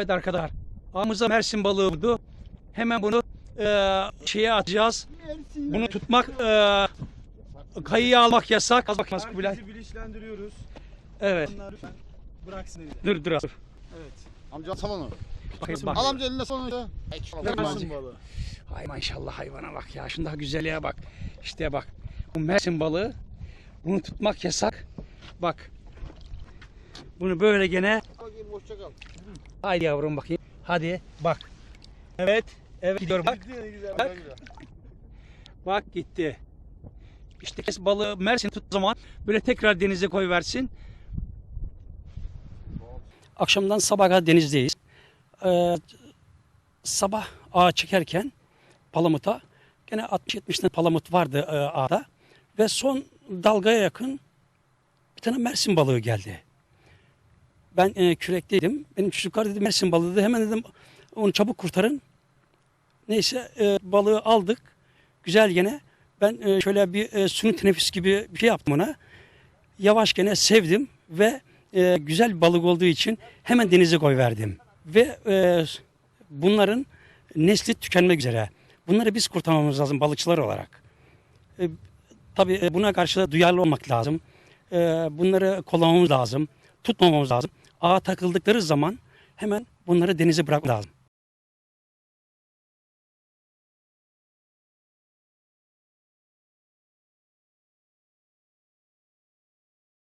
Evet arkadaşlar. Ağımıza Mersin balığı vurdu. Hemen bunu e, şeye atacağız. Bunu tutmak e, kayıya almak yasak. Az bakmaz Kubilay. Herkesi bilinçlendiriyoruz. Evet. Onlar lütfen bıraksın elini. Dur dur. dur. Evet. Amca atsana onu. Bakayım, bak. Al amca eline sonra. Mersin balığı. Ay maşallah hayvana bak ya. Şunda güzelliğe bak. İşte bak. Bu Mersin balığı. Bunu tutmak yasak. Bak. Bunu böyle gene. Hoşça kal. Haydi yavrum bakayım. Hadi bak. Evet. Evet gidiyor bak. Bak. Bak gitti. İşte kes balığı Mersin tut zaman böyle tekrar denize koy versin. Akşamdan sabaha denizdeyiz. Ee, sabah ağa çekerken palamuta gene 60-70 tane palamut vardı e, ağda ve son dalgaya yakın bir tane Mersin balığı geldi. Ben e, kürekteydim. Benim çocuklar dedi Mersin balığı dedi. Hemen dedim onu çabuk kurtarın. Neyse e, balığı aldık. Güzel gene. Ben e, şöyle bir e, suni teneffüs gibi bir şey yaptım ona. Yavaş gene sevdim ve e, güzel balık olduğu için hemen denize koyverdim. Ve e, bunların nesli tükenmek üzere. Bunları biz kurtarmamız lazım balıkçılar olarak. E, tabii e, buna karşı da duyarlı olmak lazım. E, bunları kullanmamız lazım. Tutmamamız lazım. Ağa takıldıkları zaman hemen bunları denize bırakmamız lazım.